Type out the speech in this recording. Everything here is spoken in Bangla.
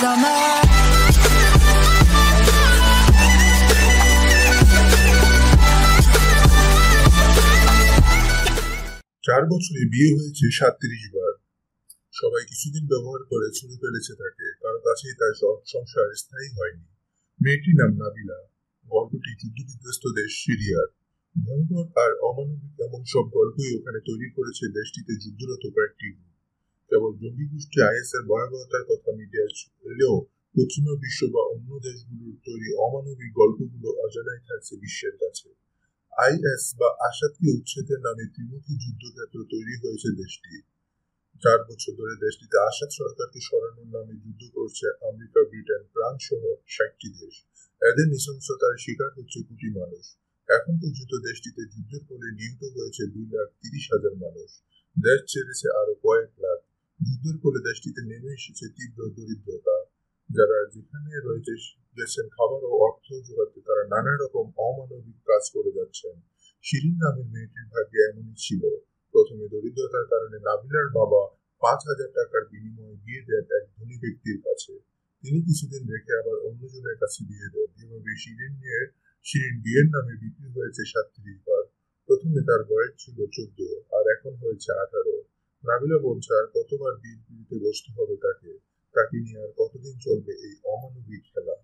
summer. চার বছরে বিয়ে হয়েছে সাতত্রিশ বার। সবাই কিছুদিন ব্যবহার করে ছুঁড়ে ফেলেছে তাকে, কারও কাছেই তার সংসার স্থায়ী হয়নি। মেয়েটির নাম নাবিলা। গল্পটি যুদ্ধবিধ্বস্ত দেশ সিরিয়ার। ভয়ঙ্কর আর অমানবিক এমন সব গল্পই ওখানে তৈরি করেছে দেশটিতে যুদ্ধরত কয়েকটি গ্রুপ। কেবল জঙ্গি গোষ্ঠী আইএস এর ভয়াবহতার কথা মিডিয়ায় এলেও পশ্চিমা বিশ্ব বা অন্য দেশগুলোর তৈরি অমানবিক গল্পগুলো অজানাই থাকছে বিশ্বের কাছে। আইএস বা আসাদকে উচ্ছেদের নামে ত্রিমুখী যুদ্ধক্ষেত্র তৈরি হয়েছে দেশটি। চার বছর ধরে দেশটিতে আসাদ সরকারকে সরানোর নামে যুদ্ধ করছে আমেরিকা, ব্রিটেন ফ্রান্স সহ ষাটটি দেশ। এদের নৃশংসতার শিকার হচ্ছে কোটি মানুষ। এখন পর্যন্ত দেশটিতে যুদ্ধের ফলে নিহত হয়েছে দুই লাখ তিরিশ হাজার মানুষ। দেশ ছেড়েছে আরও কয়েক লাখ যুদ্ধের ফলে দেশটিতে নেমে এসেছে তীব্র দরিদ্রতা। যারা যেখানে রয়েছে গেছেন খাবার ও অর্থ জোগাতে তারা নানা রকম অমানবিক কাজ করে যাচ্ছেন। শিরিন নামের মেয়েটির ভাগ্যে এমনই ছিল। প্রথমে দরিদ্রতার কারণে নাবিলার বাবা পাঁচ হাজার টাকার বিনিময়ে বিয়ে দেন এক ধনী ব্যক্তির কাছে। তিনি কিছুদিন রেখে আবার অন্যজনের কাছে বিয়ে দেন। এভাবে শিরিনের শিরিন বিয়ের নামে বিক্রি হয়েছে সাতত্রিশ বার। প্রথমে তার বয়স ছিল চোদ্দ, আর এখন হয়েছে আঠারো। নাবিলা বলছে, আর কতবার বীর পিড়িতে বসতে হবে তাকে? তাকে নিয়ে আর কতদিন চলবে এই অমানবিক খেলা?